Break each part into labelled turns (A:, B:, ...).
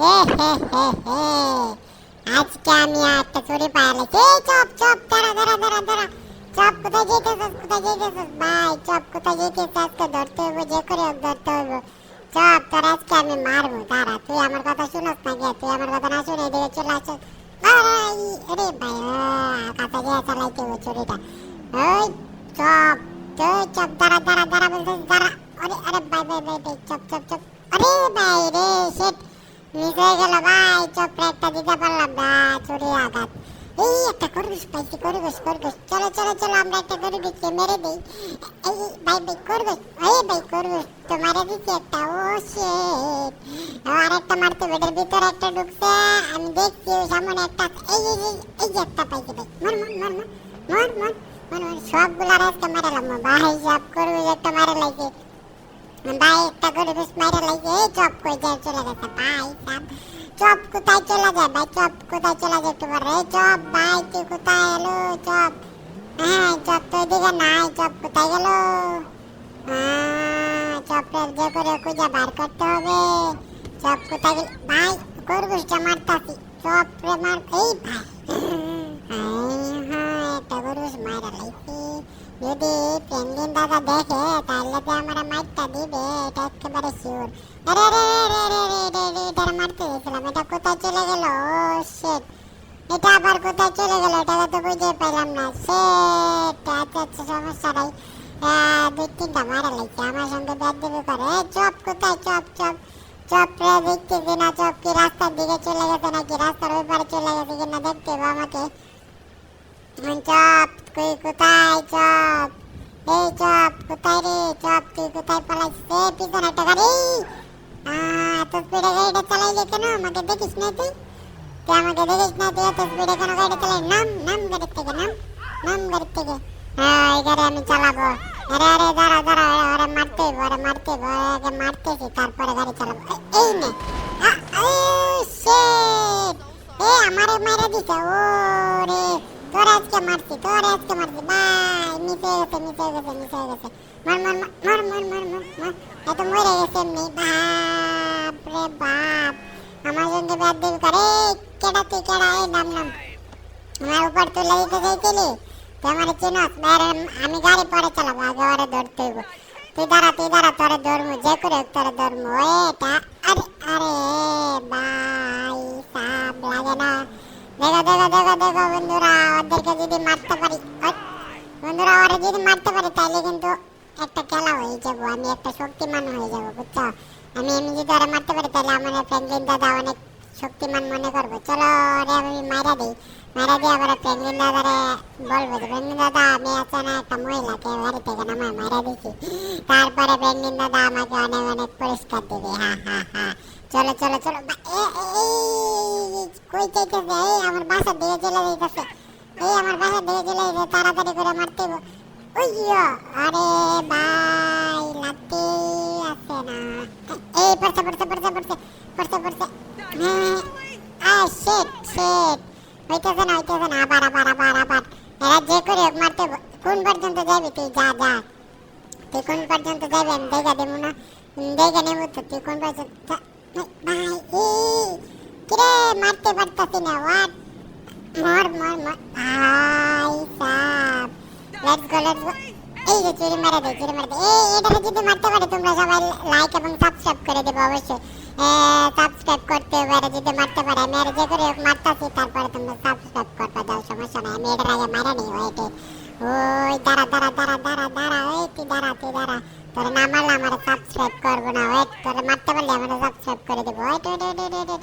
A: হে হে হে হে আজকে আমি একটা চুরি পাইলাম এই চপ চপ, দাঁড়া দাঁড়া দাঁড়া দাঁড়া। চপ কোথায় যেতেছিস কোথায় যেতেছিস ভাই, চপ কোথায় যেতেছিস আজকে ধরতে হইব, যে করে হোক ধরতে হইব। চপ, তোর আজকে আমি মারবো, দাঁড়া। তুই আমার কথা শুনস না গে? তুই আমার কথা না শুনে এদিকে চলে আসছিস আরে আরে ভাই কাছে গিয়ে চালাইতে হবে চুরিটা। ওই চপ, তুই চপ, দাঁড়া দাঁড়া দাঁড়া বলছিস দাঁড়া। আরে আরে, ভাই ভাই ভাই ভাই, চপ চপ চপ। আরে ভাই, রে শিট মিস হয়ে গেল ভাই চোখ একটা দিতে পারলাম না, চুরি আঘাত। এই একটা করবুস পাইছি করবুস করবুস চলো চলো চলো, আমরা একটা করবুসকে মেরে দিই। এই ভাই ভাই করবুস এই ভাই করবুস তো মারা দিচ্ছি একটা ও শেট আর একটা মারতে বেটার ভিতরে একটা ঢুকছে, আমি দেখছি ওই সামনে একটা এই এই এই একটা পাইছি ভাই। মর মর মর মর মর মর মর সবগুলো আর একটা মারালাম ভাই সব করবুস একটা মারা লাগছে ভাই একটা খরগোশ মারা লাগছে এই চপ কই যায় চলে গেছে। ভাই সাব চপ কোথায় চলে যায়? ভাই চপ কোথায় চলে যায় একটু পরে এই চপ ভাই তুই কোথায় এলো? চপ হ্যাঁ চপ তো এদিকে নাই চপ কোথায় গেল? চপের যে করে খুঁজে বার করতে হবে। চপ কোথায় গেল? ভাই খরগোশটা মারতাছি। চপ রে মার এই ভাই। এই, হ্যাঁ একটা খরগোশ মারা লাইছি। যদি পেঙ্গিন দাদা দেখে, তাহলে যে আমার মাইটটা দিবে, এটা একেবারে শিওর আরে আরে আরে আরে আরে এটা মারতে গেছিলাম, এটা কোথায় চলে গেল? শিট এটা আবার কোথায় চলে গেল? এটাকে তো বুঝে পেলাম না। শিট আচ্ছা আচ্ছা সমস্যা নাই। দুই তিনটা মারা লাগছে, আমার সঙ্গে ব্যাট দেবে করে। চপ কোথায়? Chop chop. চপ রে, দেখতেছি না, চপ কি রাস্তার দিকে চলে গেছে নাকি? রাস্তার ওই পারে চলে গেছে কিনা দেখতে হবে আমাকে। চপ তুই কোথায় চপ এই চপ কোথায় রে? চপ তুই কোথায় পালাইছিস? এই পিছনে একটা গাড়ি। এত স্পিডে গাড়িটা চালাইলে কেন? আমাকে দেখিস না তুই। তুই আমাকে দেখিস না তুই এত স্পিডে কেন গাড়ি চালাই নাম নাম গাড়ির থেকে নাম নাম গাড়ির থেকে। হ্যাঁ এই গাড়ি আমি চালাবো। আরে আরে দাঁড়া দাঁড়া ওরে মারতে হইব, মারতে আগে মারতেছি তারপরে গাড়ি চালাবো। এই নে! এ আমারে মেরে দিছে ও রে তোর আজকে মারছি, তোর আজকে মারছি। বাই, মিস হয়ে গেছে, মিস হয়ে গেছে, মিস হয়ে গেছে। মার মার মার মার মার মার মার এত মরে গেছে এমনি। বাপ রে বাপ। আমার সঙ্গে ব্যাট দেব করে। কেডা তুই, কেডা? এই, নাম নাম। আমার উপর তুই লাগিতে চাইছিলি? তুই আমার চিনস? বাইরে আমি গাড়ি পরে চালাবো, আগে ওরে ধরতে হইব তুই দাঁড়া তুই দাঁড়া, তোরে ধরমু যে করে তোরে ধরমু এটা আরে আরে, বাই সাব লাগে না। দেখো দেখো দেখো দেখো বন্ধুরা ওদেরকে যদি মারতে পারি বন্ধুরা ওরা যদি মারতে পারি তাহলে কিন্তু একটা খেলা হয়ে যাব আমি একটা শক্তিমান হয়ে যাব বুঝছ? আমি এমনি যদি ওরা মারতে পারি তাহলে আমার ফ্র্যাঙ্কলিন দাদা অনেক শক্তিমান মনে করব। চলো ওরে আমি মারা দিই মারা দিয়ে আবার ফ্র্যাঙ্কলিন দাদারে বলব যে ফ্র্যাঙ্কলিন দাদা আমি আছে না একটা মহিলাকে বাড়ি থেকে নামায় মারা দিছি তারপরে ফ্র্যাঙ্কলিন দাদা আমাকে অনেক অনেক পুরস্কার দিবে হা হা হা। চলো চলো চলো এই, কই চাইতেছে এই আমার বাসার দিকে চলে যাইতেছে। এই আমার বাসার দিকে চলে যাইতেছে, তাড়াতাড়ি করে মারতে ওইয়ো আরে ভাই লাতে আছে না। এই, পড়ছে পড়ছে পড়ছে পড়ছে পড়ছে পড়ছে। হ্যাঁ আ শিট শিট। হইতেছে না হইতেছে না। আবার আবার আবার আবার। এরা যে করে হোক মারতে। কোন পর্যন্ত যাবি তুই? যা যা। তুই কোন পর্যন্ত যাবি? আমি দেখা দেবো না। দেখে নেব তো। তুই কোন পর্যন্ত ভাই, এই কিরে, মারতে পারতাছি না হোয়াট মর মর মর। ভাই সাব। লেটস গো লেটস গো এই যে চুরি মেরে দে, চুরি মেরে দে। এই, এটাকে যদি মারতে পারে, তোমরা সবাই লাইক এবং সাবস্ক্রাইব করে দেবে অবশ্যই। সাবস্ক্রাইব করতে হবে আর যদি মারতে পারে, আমি আর যে করে মারতাছি, তারপরে তোমরা সাবস্ক্রাইব করবে দাও সমস্যা নাই। আমি এটার আগে মারা নেই ওইটে ওই, দাঁড়া দাঁড়া দাঁড়া দাঁড়া দাঁড়া, ওই তুই দাঁড়া তুই দাঁড়া। তোর না মারলে আমার সাবস্ক্রাইব করব না ওয়েট তোর মারতে পারলে আমার সাবস্ক্রাইব করে দেবো। ওয়েট ওয়েট ওয়েট ওয়েট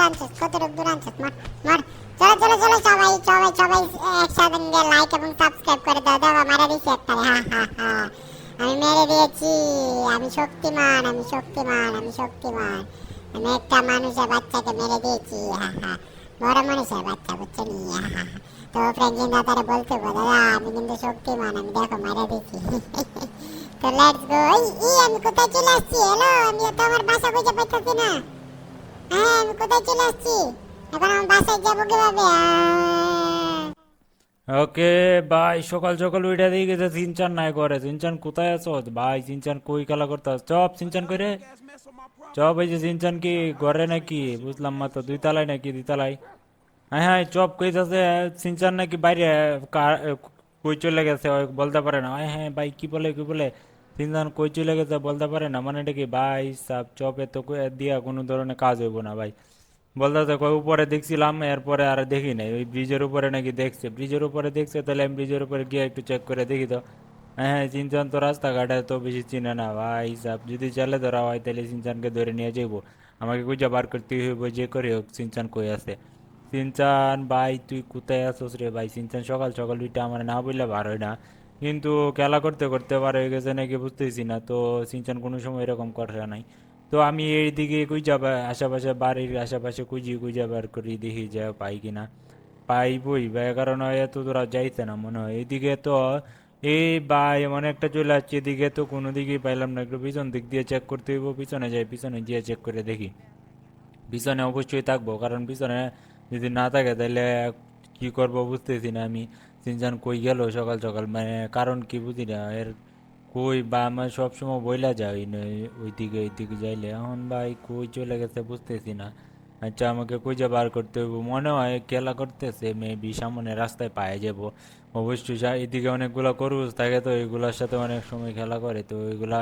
A: দূর আনছিস কতটুক দূর আনছিস মার মার, চলো চলো চলো, সবাই সবাই সবাই একসাথে মিলে লাইক এবং সাবস্ক্রাইব করে দাও। দাও মারা দিছি একটা হা হা হা। আমি মেরে দিয়েছি। আমি শক্তিমান আমি শক্তিমান আমি শক্তিমান। আমি একটা মানুষের বাচ্চাকে মেরে দিয়েছি। হা হা। বড় মানুষের বাচ্চা, বুঝছ নি? তো ফ্রেঞ্জিন দাদারে বলতে দাদা, আমি কিন্তু শক্তিমান, আমি দেখো, মেরে দিয়েছি। তো লেটস গো এই আমি কোথায় চলে আসছি? হ্যালো আমি তো আমার বাসা খুঁজে পাইতেছি না। হ্যাঁ
B: ওকে, ভাই, সকাল সকাল দিয়ে গেছে সিনচান নাই করে সিনচান কোথায় আছো? ভাই, সিনচান কই খেলা করতে চপ, সিনচান করে চপ, এই যে সিনচান কি ঘরে নাকি? বুঝলাম মা তো দুই তালায় নাকি দুই তালায় হ্যাঁ হ্যাঁ চপ কইতাছে, সিনচান নাকি বাইরে কই চলে গেছে বলতে পারে না। হ্যাঁ হ্যাঁ ভাই, কি বলে কি বলে? সিনচান কই চলে গেছে বলতে পারে না মানে এটা কি ভাই সব চপে তো দিয়া কোনো ধরনের কাজ হইব না ভাই। বলতে কয় উপরে দেখছিলাম, এরপরে আর দেখি নাই। ওই ব্রিজের উপরে নাকি দেখছে। ব্রিজের উপরে দেখছে, তাহলে আমি ব্রিজের উপরে গিয়ে একটু চেক করে দেখি তো। হ্যাঁ হ্যাঁ সিনচান তো রাস্তাঘাটে তো বেশি চিনে না। ভাই সাব যদি চলে ধরা হয়, তাহলে সিনচানকে ধরে নিয়ে যাইবো। আমাকে খুঁজে বার করতে হইব, যে করে হোক, সিনচান কই আছে। সিনচান, ভাই, তুই কোথায় আছোস রে ভাই? সিনচান সকাল সকাল উইটা আমার না বললে বার হয় না। কিন্তু খেলা করতে করতে হয়ে গেছে নাকি বুঝতেছি না। তো সিনচান কোনো সময় এরকম করে নাই। তো আমি এই দিকে কুইজা আশেপাশে, বাড়ির আশেপাশে কুইজি কুইজা বার করি, দেখি যা পাই কিনা। পাইবই বা কারণ এত দূরা যাইতে না মনে হয়। এদিকে তো এই বা এমন একটা চলে আসছে, এদিকে তো কোনো দিকেই পাইলাম না। একটু পিছন দিক দিয়ে চেক করতে হইব, পিছনে যাই, পিছনে গিয়ে চেক করে দেখি। পিছনে অবশ্যই থাকব, কারণ পিছনে যদি না থাকে তাহলে কি করব বুঝতেছি না আমি। সিনচান কই গেল সকাল সকাল মানে কারণ কি বুঝি না, এর কই বা আমার সবসময় বইলা যাই ওইদিকে ওইদিকে যাইলে। এখন ভাই কই চলে গেছে বুঝতেছি না। আচ্ছা আমাকে খুঁজে বার করতে হবে মনে হয় খেলা করতেছে মেবি সামনে রাস্তায় পায়ে যাব। অবশ্যই এদিকে অনেকগুলা করুস থাকে তো, এগুলার সাথে অনেক সময় খেলা করে তো, এগুলা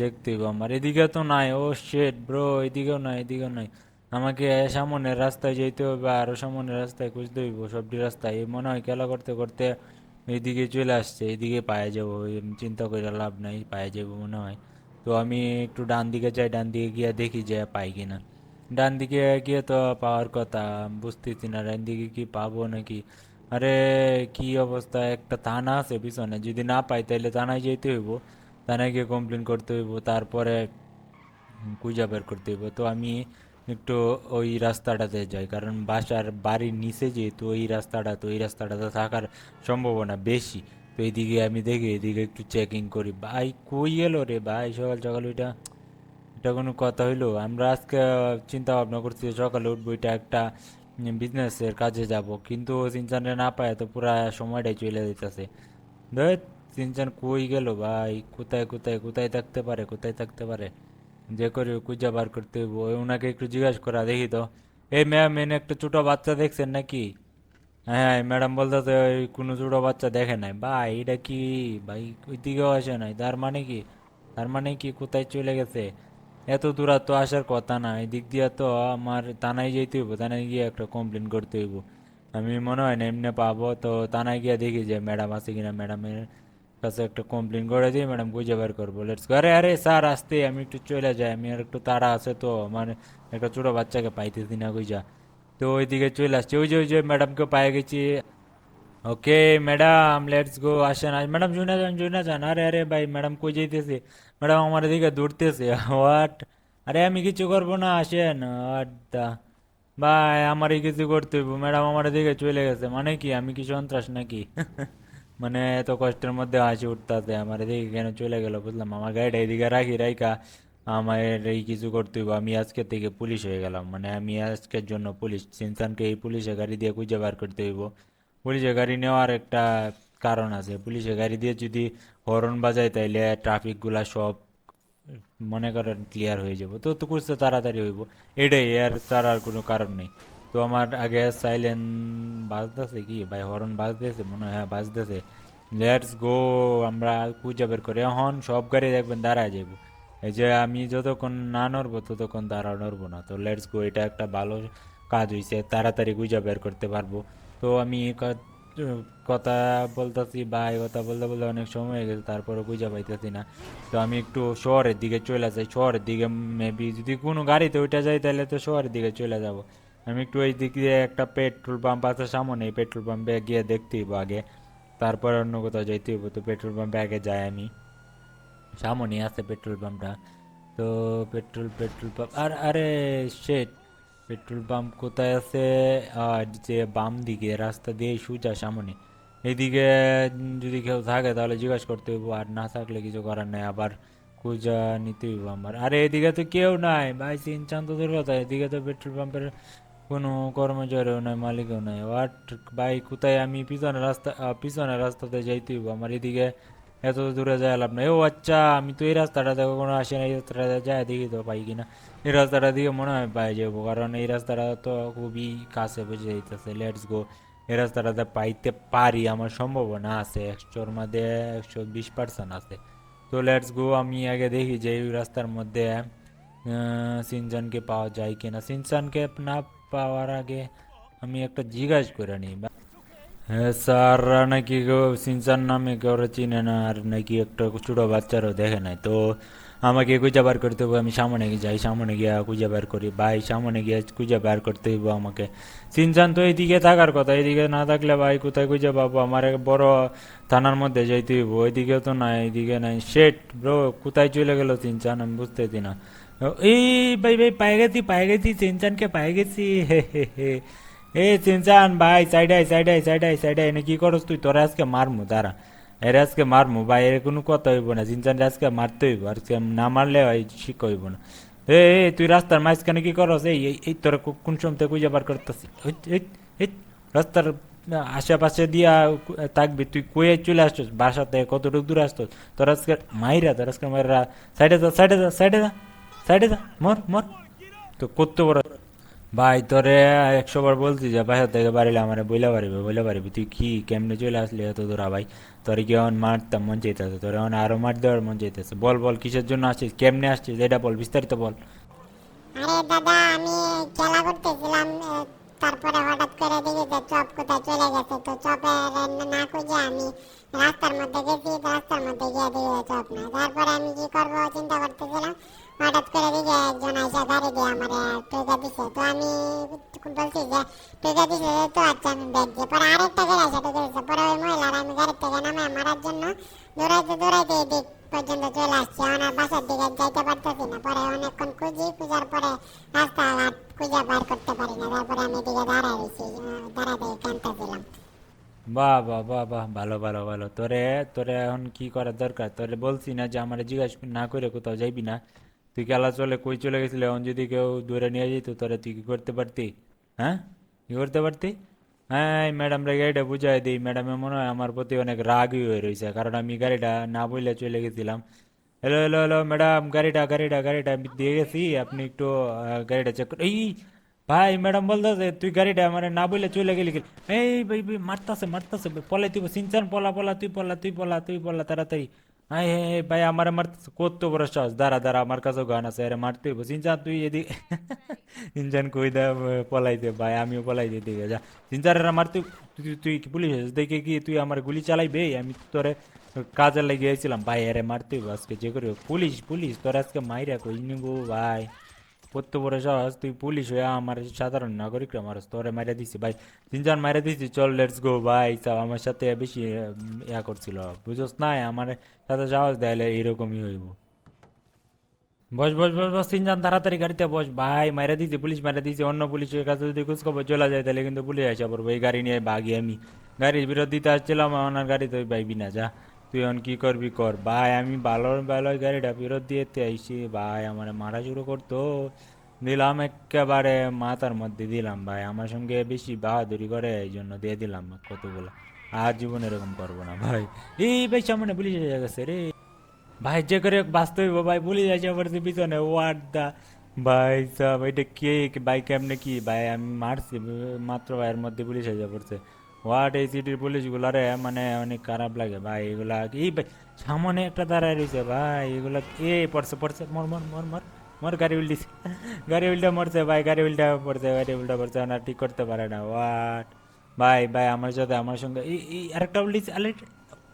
B: দেখতে হবে আমার। এদিকে তো নাই, ও শেট ব্রো এদিকেও নাই এদিকেও নাই। আমাকে সামনের রাস্তায় যেতে হবে আরও সামনের রাস্তায় খুঁজতে হইব। সবটি রাস্তায় মনে হয় খেলা করতে করতে এইদিকে চলে আসছে, এইদিকে পায়ে যাব চিন্তা করে লাভ নাই, পায়ে যাব মনে হয়। তো আমি একটু ডান দিকে যাই, ডান দিকে গিয়ে দেখি যে পাই কিনা। ডান দিকে গিয়ে তো পাওয়ার কথা, বুঝতেছি না, ডান দিকে কি পাবো নাকি? আরে কি অবস্থা, একটা থানা আছে পিছনে, যদি না পাই তাহলে থানায় যেতে হইব, থানায় গিয়ে কমপ্লেন করতে হইব, তারপরে খুঁজা বের করতে হইব। তো আমি একটু ওই রাস্তাটাতে যাই কারণ বাসার বাড়ির নিচে যেহেতু ওই রাস্তাটা, তো ওই রাস্তাটাতে থাকার সম্ভাবনা বেশি। তো এইদিকে আমি দেখি এদিকে একটু চেকিং করি। ভাই, কই এলো রে ভাই? সকাল সকাল ওইটা এটা কোনো কথা হইল? আমরা আজকে চিন্তা ভাবনা করছি সকালে উঠবো এটা একটা বিজনেসের কাজে যাব। কিন্তু সিনচানে না পায় তো পুরা সময়টাই চলে যেতেছে দেখ সিনচান কই গেল ভাই? কোথায় কোথায় কোথায় থাকতে পারে, কোথায় থাকতে পারে? যে করে খুঁজে বার করতে হইব ওনাকে একটু জিজ্ঞাসা করা, দেখি তো। এই ম্যাম, এনে একটা ছোট বাচ্চা দেখছেন নাকি? হ্যাঁ ম্যাডাম বলতেছে, ওই কোনো ছোট বাচ্চা দেখে নাই। ভাই, এটা কি? ভাই, ওই দিকেও আসে নাই। তার মানে কি? তার মানে কি? কোথায় চলে গেছে? এত দূরা তো আসার কথা না। এই দিক দিয়ে তো আমার থানায় যেতে হইব, থানায় গিয়ে একটা কমপ্লেন করতে হইব। আমি মনে হয় না এমনি পাবো, তো থানায় গিয়ে দেখি যে ম্যাডাম আছে কিনা। ম্যাডামের কাছে একটা কমপ্লেন করে দিই ম্যাডাম খুঁজে বের করব লেটস আরে আরে স্যার আসতে আমি একটু চলে যাই আমি আর একটু তাড়া আছে তো মানে একটা ছোট বাচ্চাকে পাইতেছি না কইজা তো ওইদিকে চলে আসছে ওই যে ওই যে ম্যাডামকে পায়ে গেছি ওকে ম্যাডাম লেটস গো আসেন আজ ম্যাডাম শুনে যান শুনে যান আরে আরে ভাই ম্যাডাম কই যাইতেছে ম্যাডাম আমার দিকে দৌড়তেছে হোয়াট আরে আমি কিছু করব না আসেন হোয়াট দা ভাই আমারই কিছু করতে হইব ম্যাডাম আমার দিকে চলে গেছে মানে কি আমি কি সন্ত্রাস নাকি মানে এত কষ্টের মধ্যে হাসি উঠতেছে। আমার এদিকে কেন চলে গেল বুঝলাম? আমার গাড়িটা এদিকে রাখি রাইকা আমার এই কিছু করতে হইব। আমি আজকে থেকে পুলিশ হয়ে গেলাম। মানে আমি আজকের জন্য পুলিশ, সিনসানকে এই পুলিশের গাড়ি দিয়ে খুঁজে বার করতে হইব। পুলিশের গাড়ি নেওয়ার একটা কারণ আছে। পুলিশের গাড়ি দিয়ে যদি হর্ন বাজায় তাইলে ট্রাফিকগুলা সব মনে করেন ক্লিয়ার হয়ে যাব। তো তো করতে তাড়াতাড়ি হইব। এটাই আর তার আর কোনো কারণ নেই। তো আমার আগে সাইলেন্ট বাজতেছে কি? ভাই হর্ন বাজতেছে মনে হয় বাজতেছে লেটস গো আমরা খুঁজে বের করে। এখন সব গাড়ি দেখবেন দাঁড়ায় যাব এই যে আমি যতক্ষণ না নড়বো, ততক্ষণ দাঁড়া নড়বো না। তো লেটস গো এটা একটা ভালো কাজ হইছে, তাড়াতাড়ি খুঁজে বের করতে পারব। তো আমি কথা বলতেছি, ভাই কথা বলতে বলতে অনেক সময় হয়ে গেছে তারপরে খুঁজে পাইতেছি না। তো আমি একটু শহরের দিকে চলে যাই। শহরের দিকে মেবি যদি কোনো গাড়িতে ওইটা যাই, তাহলে তো শহরের দিকে চলে যাব। আমি একটু ওই দিক দিয়ে একটা পেট্রোল পাম্প আছে সামনে পেট্রোল পাম্পে গিয়ে দেখতে হইব আগে। তারপর অন্য কোথাও যাইতে হইব, তো পেট্রোল পাম্পে আগে যাই আমি। সামনে আছে পেট্রোল পাম্পটা। তো পেট্রোল পেট্রোল পাম্প, আর, আরে শেট পেট্রোল পাম্প কোথায় আছে? আর যে বাম দিকে, রাস্তা দিয়ে সোজা সামনে। এদিকে যদি কেউ থাকে তাহলে জিজ্ঞাসা করতে হইব, আর না থাকলে কিছু করার নাই, আবার খুঁজা নিতে হইব আমার। আরে, এদিকে তো কেউ নাই, ভাই তো দূর কথা এদিকে তো পেট্রোল পাম্পের কোনো কর্মচারীও নাই মালিকও নাই। হোয়াট ভাই কোথায়? আমি পিছনে রাস্তা পিছনে রাস্তাতে যাইতে হইব। আমার এদিকে এত দূরে যায় লাভ নাই। ও আচ্ছা আমি তো এই রাস্তাটাতে কখনো আসি না এই রাস্তাটা যায় দেখি তো পাই কিনা। এই রাস্তাটা দিকে মনে হয় পাই যাব কারণ এই রাস্তাটা তো খুবই কাছে বুঝে যাইতেছে। লেটস গো এই রাস্তাটাতে পাইতে পারি আমার সম্ভাবনা আছে। একশোর মধ্যে একশো বিশ পার্সেন্ট আছে। তো লেটস গো আমি আগে দেখি যে এই রাস্তার মধ্যে আহ, সিনচানকে পাওয়া যায় কিনা। সিনচানকে না পাওয়ার আগে আমি একটা জিজ্ঞাসা করে নিই, বা- হ্যাঁ স্যার নাকি কেউ সিনচান নামে কেউ চিনে না, আর নাকি একটা ছোট বাচ্চারও দেখে নাই। তো আমাকে খুঁজে বার করতে হবে, আমি সামনে যাই, সামনে গিয়ে খুঁজে বার করি। ভাই, সামনে গিয়ে খুঁজে বার করতে হইব আমাকে। সিনচান তো এইদিকে থাকার কথা এইদিকে না থাকলে ভাই কোথায় খুঁজে পাবো? আমার এক বড় থানার মধ্যে যাইতে হইব ওইদিকে তো নাই এইদিকে নাই। শেট, ব্রো, কোথায় চলে গেল সিনচান? আমি বুঝতেছি না। এই ভাই ভাই পায়ে গেছি পায়ে গেছি সিনচানকে পায়ে গেছি হে হে হে এ চিনচান ভাই সাইড আই সাইড আই সাইড আই সাইড এনে কি করস তুই তোরা আজকে মারমু দাঁড়া এর আজকে মারমু ভাই এর কোনো কথা হইব না চিনচান আজকে মারতে হইব আজকে না মারলে ভাই শিখ হইব না এ তুই রাস্তার মাঝখানে কি করস এই এই- তোরা কোন সময় খুঁজে বার করতেছি রাস্তার আশেপাশে দিয়া থাকবি তুই কয়ে চলে আসছিস বাসাতে কতটুকু দূরে আসছিস তোর আজকে মাইরা তোর আজকে মাইরা সাইডে যা সাইডে যা সাইডে যা সাইডে যা মর মর তো করতে বড় ভাই তোরে একশো বার বলছি যে ভাই থেকে বাড়িলে আমার বইলা পারিবে বইলা পারিবি তুই কি কেমনে চলে আসলি এত দূরা? ভাই তোর কি এখন মারতাম মন চাইতেছে? তোর এখন আরও মার দেওয়ার মন চাইতেছে? বল বল কিসের জন্য আসছিস? কেমনে আসছিস? এটা বল বিস্তারিত বল।
A: আরে দাদা আমি মধ্যে গিয়ে যে চপ নাই তারপরে আমি কি করব? চিন্তা করতেছিলাম, হঠাৎ করে দেখি একজন আইসা গাড়ি দিয়ে আমার টেকা দিছে। তো আমি বলছি আচ্ছা পরে আমি দিকে যাইতে পারতেছি না। পরে অনেকক্ষণ
B: বাহ বাহ বাহ বাহ ভালো ভালো ভালো। তোরে তোরে এখন কি করার দরকার? তোরে বলছি না যে আমার জিজ্ঞাসা না করে কোথাও যাইবি না। তুই খেলা চলে, কই চলে গেছিলি? এখন যদি কেউ দূরে নিয়ে যেত তোরে তুই কি করতে পারতি? হ্যাঁ? কি করতে পারতি? হ্যাঁ ম্যাডামরা গাড়িটা বুঝাই দিই। ম্যাডামে মনে হয় আমার প্রতি অনেক রাগই হয়ে রয়েছে কারণ আমি গাড়িটা না বললে চলে গেছিলাম। হ্যালো হ্যালো হ্যালো, ম্যাডাম, গাড়িটা গাড়িটা গাড়িটা আমি দিয়ে গেছি। আপনি একটু গাড়িটা চেক করে এই ভাই ম্যাডাম বলতেছে তুই গাড়িটা মানে না বলে চলে গেলি। এই ভাই ভাই মারতাছে মারতাছে পলাই তুই সিনচান পলা পলা তুই পলা তুই পলা তুই পলা তাড়াতাড়ি আই হে হে, ভাই আমার মারতেছে কত বড় সাহস দাঁড়া দাঁড়া আমার কাছেও গান আছে আরে মারতে হইব সিনচান তুই এদিকে সিনচান কই দা পলাইতে ভাই আমিও পলাই দিতে যা সিনচান এরা মারতে তুই তুই- পুলিশ? দেখে কি তুই আমার গুলি চালাইবে আমি তোরে কাজে লেগে গেছিলাম ভাই আরে মারতে হইব আজকে যে করে। পুলিশ পুলিশ তোর আজকে মাইরা কই নিবো ভাই বড় সাহস তুই পুলিশ হয়ে আমার সাধারণ নাগরিকরা মারস তোরে মাইরা দিছি। ভাই, তিনজন মাইরা দিছি, চল লেটস গো ভাই। সব আমার সাথে বেশি ইয়া করছিল। বুঝছ না আমার সাথে সাহস দেয়ালে এরকমই হইব। বস বস বস বস, তিনজন তাড়াতাড়ি গাড়িতে বস। ভাই মাইরা দিছি, পুলিশ মাইরা দিছি, অন্য পুলিশের কাছে যদি খোঁজ খবর চলে যায়, তাহলে কিন্তু পুলিশ আসা পড়ব। এই গাড়ি নিয়ে ভাগি আমি। গাড়ির বিরোধিতা আসছিলাম, আমার গাড়ি তুই পাইবি না, যা। তুই এখন কি করবি কর। ভাই, আমি ভালো ভালো গাড়িটা ফেরত দিয়েতে আইসি ভাই, আমার মারা শুরু করতো। দিলাম একেবারে মাথার মধ্যে দিলাম ভাই। আমার সঙ্গে বেশি বাহাদুরি করে এই জন্য দিয়ে দিলাম কতগুলো। আর জীবন এরকম করব না ভাই। এই ভাই, সামনে পুলিশ এসে গেছে রে। ভাই, যে করে বাঁচতে হইব ভাই, পুলিশ আসে পড়ছে পিছনে ওয়াট দা। ভাই সাহেব এটা কে, ভাই, কেমনে কি? ভাই, আমি মারছি, মাত্র ভাইয়ের মধ্যে পুলিশ এসে পড়ছে। হোয়াট এই সিটির পুলিশগুলো রে মানে অনেক খারাপ লাগে ভাই, এগুলা এই ভাই, সামনে একটা দাঁড়ায় রয়েছে ভাই, এগুলা এ পড়ছে পড়ছে, মর মর মর মর মর, গাড়ি উল্টিছে গাড়ি উল্টা মরছে ভাই, গাড়ি উল্টা পড়ছে, গাড়ি উল্টা পড়ছে, ওনার ঠিক করতে পারে না। হোয়াট ভাই ভাই, আমার সাথে, আমার সঙ্গে, এই আরেকটা উল্টিছে আরে,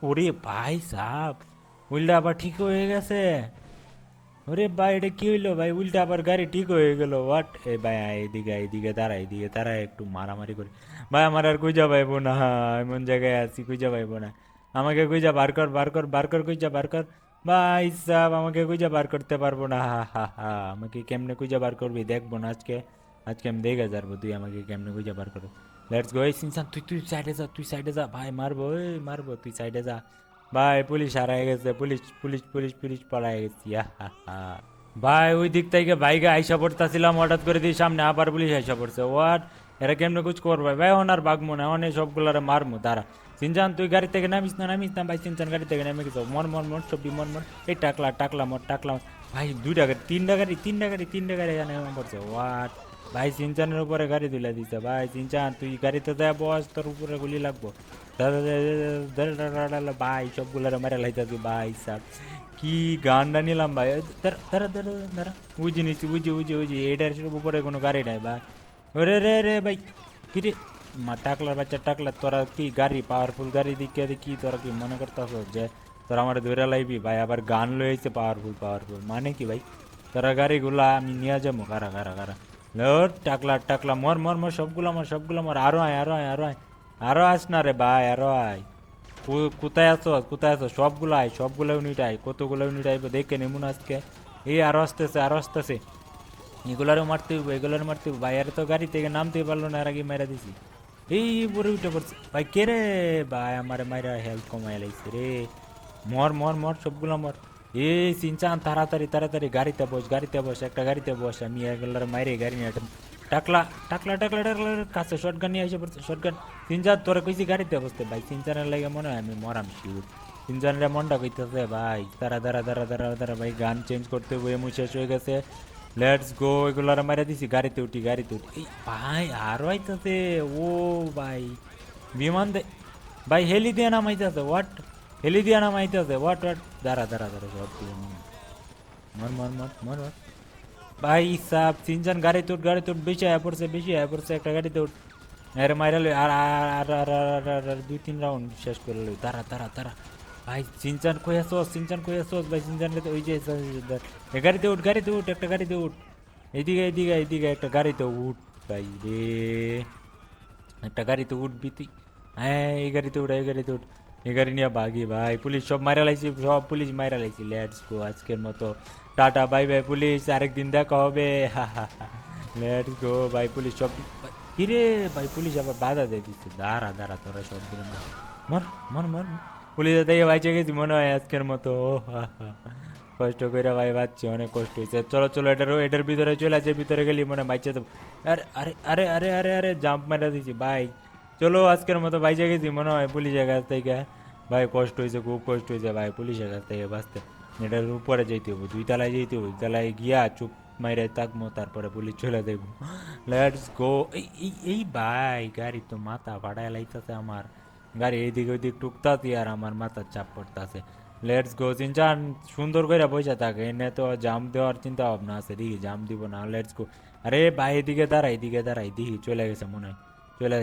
B: ওরে ভাই সাহ উল্টা আবার ঠিক হয়ে গেছে। ওরে ভাই, এটা কি হইল ভাই? উল্টা আবার গাড়ি ঠিক হয়ে গেল। হোয়াট এ ভাই এদিকে এদিকে দাঁড়া এদিকে দাঁড়া একটু মারামারি করি। ভাই, আমার আর কুইজা পাইবো না। এমন জায়গায় আছি কুইজা পাইবো না। আমাকে কুইজা বার কর বার কর বার কর কুইজা বার কর। ভাই সাহেব আমাকে খুঁজে বার করতে পারব না। হা হা হা, আমাকে কেমনে খুঁজে বার করবি? দেখব না আজকে। আজকে আমি দেখে যাব, তুই আমাকে কেমনে খুঁজে বার করবি? লেটস গো এই সিনসান, তুই তুই সাইডে যা, তুই সাইডে যা। ভাই, মারবো, এই মারবো, তুই সাইডে যা। ভাই, পুলিশ হারায় গেছে, পুলিশ পুলিশ পুলিশ পুলিশ পড়ায় গেছি ভাই, ওই দিক থেকে বাইকে আইসা পড়তাছিলাম, হঠাৎ করে দিয়ে সামনে আবার পুলিশ আইসা পড়ছে। ওয়াট এরা কেমনে কুছ করবে? ভাই ওনার বাগমো না অনেক সবগুলারে মারমু তারা সিনজান, তুই গাড়ি থেকে নামিস না নামিস না, ভাই সিনচান গাড়ি থেকে নেমে গেছো। মন মন মন সবটি মন মন এই টাকলা টাকলা, মর, টাকলা ভাই, দুইটা গাড়ি, তিনটা গাড়ি তিনটা গাড়ি তিনটা গাড়ি জানে পড়ছে। ওয়াট ভাই সিনচানের উপরে গাড়ি তুলে দিছে। ভাই সিনচান তুই গাড়িতে দেয় বস, তোর উপরে গুলি লাগবো। ভাই সবগুলারে মারা লাইতাছি ভাই সাহ কি গানটা নিলাম ভাই দাঁড়া দাঁড়া দাঁড়া বুঝি নিচ্ছি বুঝি বুঝি বুঝি এটার উপরে কোনো গাড়ি নাই ভাই ওরে রে রে ভাই কি রে মা টাকলার বাচ্চা টাকলা তোরা কি গাড়ি পাওয়ারফুল গাড়ি দিকে কি তোরা কি মনে করতেছ যে তোরা আমার ধরে লাইবি ভাই আবার গান লয়েছে পাওয়ারফুল পাওয়ারফুল মানে কি ভাই তোরা গাড়িগুলা আমি নিয়ে যাব কারা কারা কারা লোট টাকলা টাকলা মর মর মর সবগুলো মর সবগুলো মর আরও আয় আরও আয় আরও আয় আরও আস না রে ভাই, আরও আয়। কোথায় আছো? কোথায় আছো? সবগুলো আয়, সবগুলো ইউনিট আয়, কতগুলো ইউনিট আইব দেখে নেমুন আজকে। এই আরও আসতেছে আরও আসতেছে। এগুলারও মারতে হইব, এগুলারও মারতে হইব। ভাই, আর তো গাড়ি থেকে নামতে পারল না আর আগে মেরা দিছি। এই পরে উঠে পড়ছে। ভাই, কে রে? ভাই, আমার মাইরা হেলথ কমাই লাগছে রে। মর মর মর, সবগুলো মর। এই, সিনচান, তাড়াতাড়ি তাড়াতাড়ি, গাড়িতে বস গাড়িতে বস, একটা গাড়িতে বস। আমি এগুলার মাইরে গাড়ি নিয়ে টাকলা টাকলা টাকলা টাকলা, কাছে শর্টগান নিয়ে এসে পড়ছে। শর্টগান সিনচান তোরা কইছি গাড়িতে বসতে। ভাই সিনচানের লাগে মনে হয় আমি মরাম শিউর। তিনজনের মনটা কইতেছে, ভাই তারা দাঁড়া দাঁড়া দাঁড়া দাঁড়া, ভাই, গান চেঞ্জ করতে হবে, এমন শেষ হয়ে গেছে। লেটস গো এগুলার মারা দিছি, গাড়িতে উঠি গাড়িতে উঠি। এই ভাই, আরও আইতাছে, ও ভাই। বিমান দে ভাই, হেলি দিয়ে নামাইতেছে হোয়াট হেলি দিয়ে নাম নামাইতেছে হোয়াট হোয়াট দাঁড়া দাঁড়া দাঁড়া, সব। মর মর মর মর মর। ভাই সাহ তিনজন গাড়িতে উঠ গাড়িতে উঠ বেশি আয়া পড়ছে, বেশি আয়া পড়ছে, একটা গাড়িতে উঠ আরে, মাইরা লই, আর আর আর আর আর দুই, তিন রাউন্ড শেষ করে লই। দাঁড়া দাঁড়া দাঁড়া। ভাই সিনচান কই আসোস সিনচান কই আসোস ভাই সিনচান ওই যে গাড়িতে উঠ গাড়িতে উঠ একটা গাড়িতে উঠ এইদিকে এইদিকে এইদিকে একটা গাড়িতে উঠ ভাই রে। একটা গাড়িতে উঠবি তুই হ্যাঁ এই গাড়িতে উঠ এই গাড়িতে উঠ এই গাড়ি নিয়ে ভাগি ভাই। পুলিশ সব মারা লাইছি, সব পুলিশ মারা লাইছি। লেটস গো আজকের মতো। টাটা বাই বাই পুলিশ। আরেকদিন দেখা হবে। লেটস গো ভাই পুলিশ। সব কিরে ভাই পুলিশ আবার বাধা দিয়ে দিচ্ছে। দাঁড়া দাঁড়া, তোরা সব দিন মর মর মর। পুলিশ দেখে বাইচে গেছি, মনে হয় আজকের মতো। কষ্ট করে ভাই বাচ্চি, অনেক কষ্ট হয়েছে। চলো চলো, এটার এটার ভিতরে চলে আছে ভিতরে গেলি মনে হয় বাইচে তো আরে আরে আরে আরে আরে আরে জাম্প মেরে দিছি ভাই চলো, আজকের মতো বাইচে গেছি, মনে হয় পুলিশের কাছ থেকে। ভাই, কষ্ট হয়েছে, খুব কষ্ট হয়েছে, ভাই, পুলিশের কাছ থেকে বাঁচতে। এটার উপরে যেতে হবে দুই তলায় যেতে হবে তলায় গিয়া চুপ মাইরে থাকব তারপরে পুলিশ চলে দেখব লেটস গো এই এই ভাই, গাড়ি তো মাথা ফাটায় লাইতেছে আমার। গাড়ি এইদিকে ওইদিক টুকতাছি আর আমার মাথার চাপ পড়তাছে। লেটস গো চিনচান সুন্দর করে বসে থাকে, এনে তো জাম দেওয়ার চিন্তা ভাবনা আছে, দেখি জাম দিব না লেটস গো আরে ভাই, এদিকে দাঁড়াই এদিকে দাঁড়াই দেখি চলে গেছে মনে হয়, চলে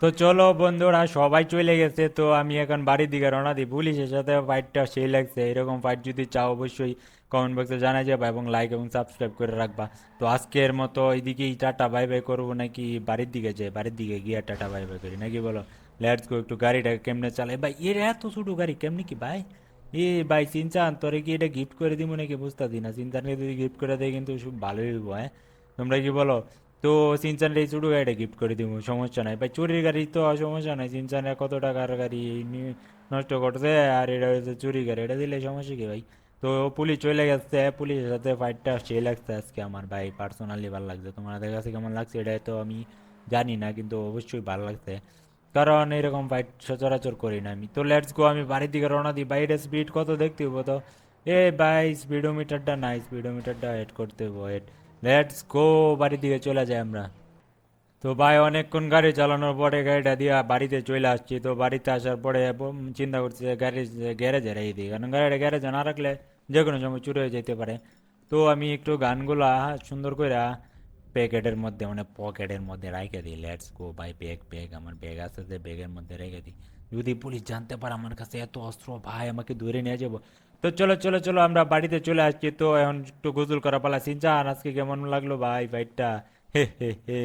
B: তো চলো বন্ধুরা, সবাই চলে গেছে। তো আমি এখন বাড়ির দিকে রওনা দিই। পুলিশের সাথে ফাইটটা সেই লাগছে। এরকম ফাইট যদি চাও, অবশ্যই কমেন্ট বক্সে জানা যাবে এবং লাইক এবং সাবস্ক্রাইব করে রাখবা। তো আজকের মতো এইদিকেই টাটা বাই বাই করব নাকি বাড়ির দিকে যাই? বাড়ির দিকে গিয়ে টাটা বাই বাই করি। নাকি বলো? লেটস গো একটু গাড়িটা কেমনে চালাই? ভাই, এর এত ছোটো গাড়ি, কেমনি কি ভাই? এ ভাই চিনচান তোরে কি এটা গিফট করে দিব নাকি? বুঝতে দিই না। চিনচানকে যদি গিফট করে দেয় কিন্তু ভালোই হ্যাঁ? তোমরা কি বলো? তো সিনচানের এই ছোটো গাড়িটা গিফট করে দিব, সমস্যা নাই। ভাই, চুরির গাড়ি তো সমস্যা নাই। সিনচানের কত টাকার গাড়ি নষ্ট করছে, আর এটা হচ্ছে চুরি গাড়ি। এটা দিলে সমস্যা কি ভাই? তো পুলিশ চলে গেছে, পুলিশের সাথে ফাইটটা সে লাগছে আজকে আমার। ভাই পার্সোনালি ভালো লাগছে। তোমাদের কাছে কেমন লাগছে এটা তো আমি জানি না, কিন্তু অবশ্যই ভালো লাগছে। কারণ এরকম ফাইট সচরাচর করি না আমি। তো লেটস গো আমি বাড়ির দিকে রওনা দিই। বাইরে স্পিড কত দেখতে হব তো? এ ভাই স্পিডোমিটারটা নাই স্পিডোমিটারটা হেড করতে হব হেড লেটস গো বাড়ির দিকে চলে যাই আমরা। তো ভাই, অনেকক্ষণ গাড়ি চালানোর পরে গাড়িটা দিয়ে বাড়িতে চলে আসছি। তো বাড়িতে আসার পরে চিন্তা করছি গাড়ি গ্যারেজে রেখে দিই কারণ গাড়িটা গ্যারেজে না রাখলে যে কোনো সময় চুরি হয়ে যেতে পারে। তো আমি একটু গানগুলা সুন্দর করে প্যাকেটের মধ্যে মানে পকেটের মধ্যে রেখে দিই। লেটস গো ভাই ব্যাগ ব্যাগ আমার ব্যাগ যে ব্যাগের মধ্যে রেখে দিই। যদি পুলিশ জানতে পারে আমার কাছে এত অস্ত্র, ভাই, আমাকে ধরে নিয়ে যাব। তো চলো চলো চলো, আমরা বাড়িতে চলে আসছি। তো এখন একটু গোসল করা পালা। সিনচান আজকে কেমন লাগল ভাই ফাইটটা হে হে হে।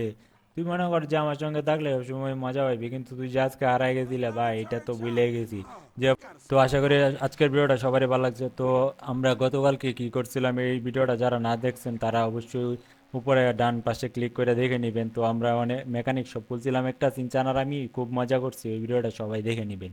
B: তুই মনে কর যে আমার সঙ্গে থাকলে সময় মজা পাইবি কিন্তু তুই যে আজকে হারাই গেছিলে ভাই, এটা তো ভুলে গেছি। যে, তো আশা করি আজকের ভিডিওটা সবারই ভালো লাগছে। তো আমরা গতকালকে কি করছিলাম, এই ভিডিওটা যারা না দেখছেন, তারা অবশ্যই উপরে ডান পাশে ক্লিক করে দেখে নেবেন। তো আমরা অনেক মেকানিক সব বলছিলাম একটা, সিনচান আর আমি খুব মজা করছি ওই ভিডিওটা সবাই দেখে নেবেন।